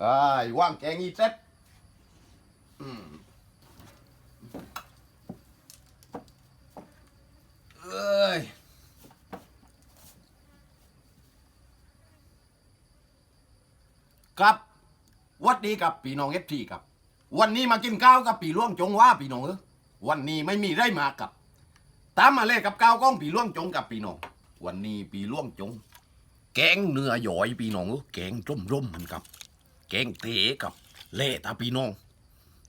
ไอ้ยว่างแกงอีเซ็ตอืมเอ้ยครับวัดดีกับปีน้องเอฟทีครับ วันนี้มากินข้าวกับปีล่วงจงว่าปีน้องเออวันนี้ไม่มีได้มากับ ตามมาเลยกับข้าวก้องปีล่วงจงกับปีน้อง วันนี้ปีล่วงจง แกงเนื้อหยอยปีน้องเออแกงร่มร่มมันกับ แกงเต๋กับเละตาปีน้อง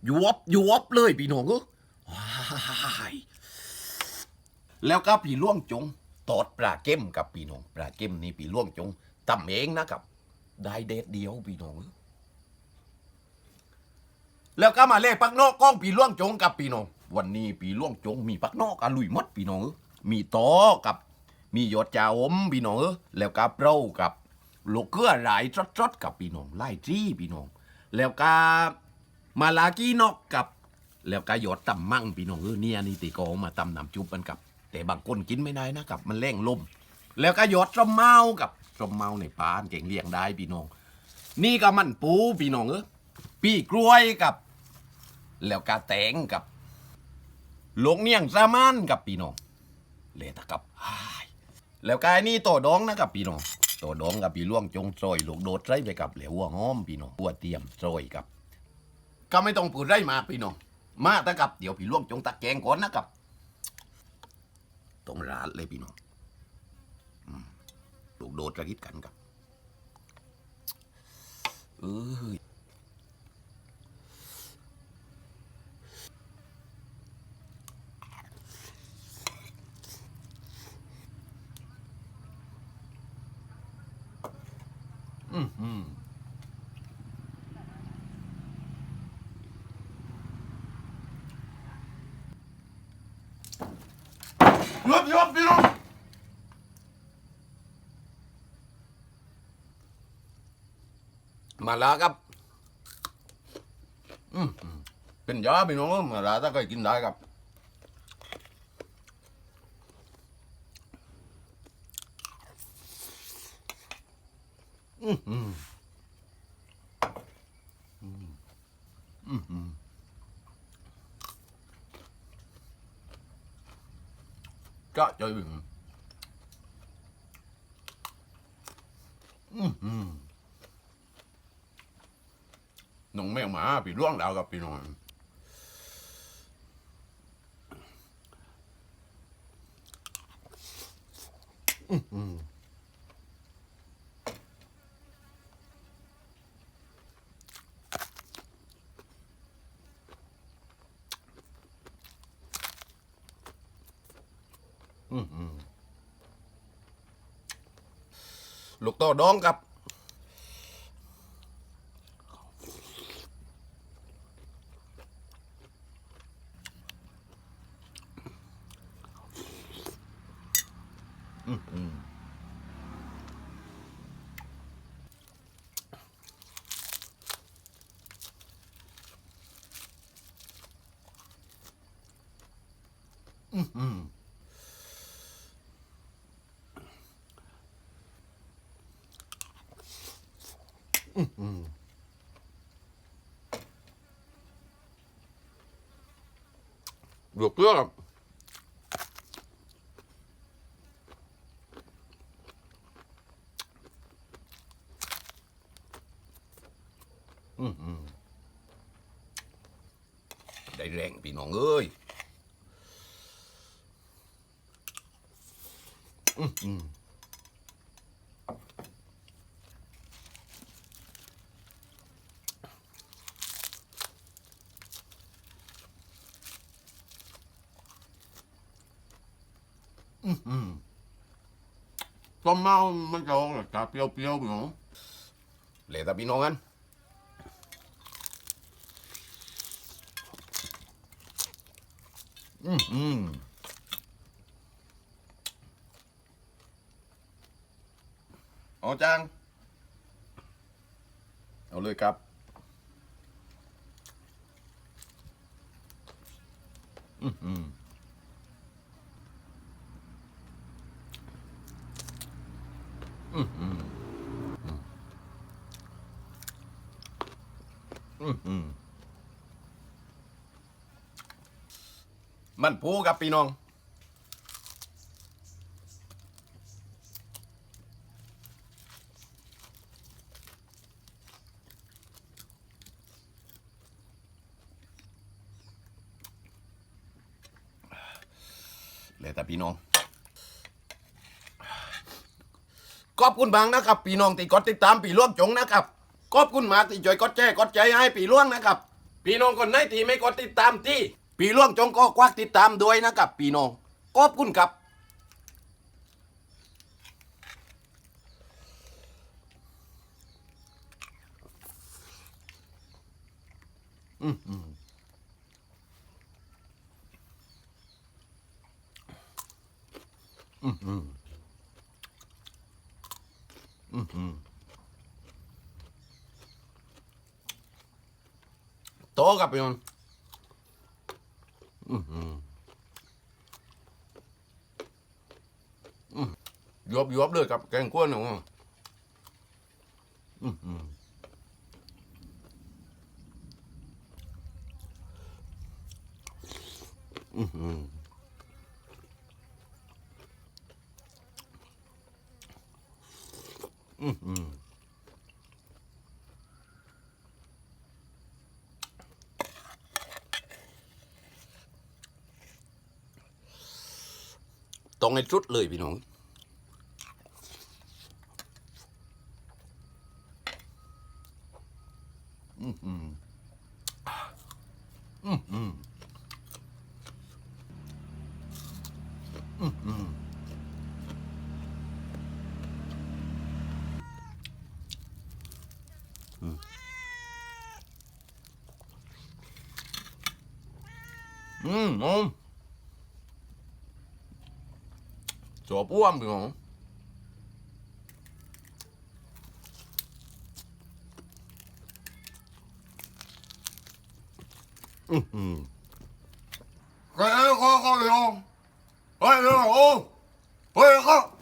ยวบยวบเลยปีน้องเออว้ายแล้วก็ปีล่วงจงตอดปลาเก้มกับปีน้องปลาเก้มนี่ปีล่วงจงตำเองนะครับ ได้เด็ดเดียวพี่น้องเอ้ยแล้วก็มาเล่ปักนอกกล้องปีล่วงจงกับพี่น้อง วันนี้ปีล่วงจงมีปักนอกอลุยมดพี่น้องเอ้ยมีตอกับ มียอดจ่าอมพี่น้องเอ้ยแล้วก็เปร้ากับ ลูกเกลือหลายจดๆกับพี่น้องไล่จี้พี่น้องแล้วก็มาลากี้นอกกับ แล้วก็หยอดตำมั่งพี่น้องเออเนี่ยนี่ติโกอามาตำน้ำจุบมันกับ แต่บางคนกินไม่ได้นะครับ มันแรงลมแล้วก็หยอดสมเมากับสมเมาในปานเก่งเลี้ยงได้พี่น้อง นี่ก็มันปูพี่น้องเออปีกล้วยกับ แล้วก็แตงกับหลงเนียงซามานกับพี่น้องเลยตะกับอ้ายแล้วก็ไอ้นี่โตดองนะครับพี่น้อง ตัวดองกับพี่ล่วงจงซอยลูกโดดไรไปกับเหลวหัวหอมพี่น้องหัวเตรียมซอยกับ ก็ไม่ต้องปูดไรมาพี่น้องมาตะกับเดี๋ยวพี่ล่วงจงตะแกงก่อนนะครับต้องร้านเลยพี่น้องลูกโดดกระคิดกันกับเอ้ย อืมอืมยบยบพี่น้องมาลาครั อืมอืมเป็นยาพี่น้องมาลาถ้าเคยกินได้ครับอืมอืมก็จถึงอืมอืมน้องแมวหมาพี่ล่วงดาวกับพี่น้องอื้อหืออื้อหือ ลูกโตดองกับ อืมอืม อืมเดือดเกลือครับอืมอืมได้แรงพี่น้องเอ้ยอืม อืมต้มเมามันจะออกจากเปรี้ยวๆพี่น้องเหลือแต่พี่น้องกันอืมอืมเอาจัง เอาเลยครับ อืมอืม อื้อหือ มันปูกับพี่น้อง เลยแต่พี่น้องขอบคุณบางนะครับพี่น้องที่กดติดตามปีล่วงจงนะครับขอบคุณมากที่ช่วยกดแชร์กดใจให้ปีล่วงนะครับ พี่น้องคนไหนที่ไม่กดติดตามที่ ปีล่วงจงก็ควักติดตามด้วยนะครับพี่น้องขอบคุณครับอืมอืมอืมอืมอืมอืมโตกับพี่น้อง ยบยบเลยกับแกงกล้วยหนูอืมอืม อืมอืมอืมอืมตรงในชุดเลยพี่น้องอืมอืมอืมอืมอืมอืม 做不完不用嗯嗯。哎好好的哦哎呀哦。哎好。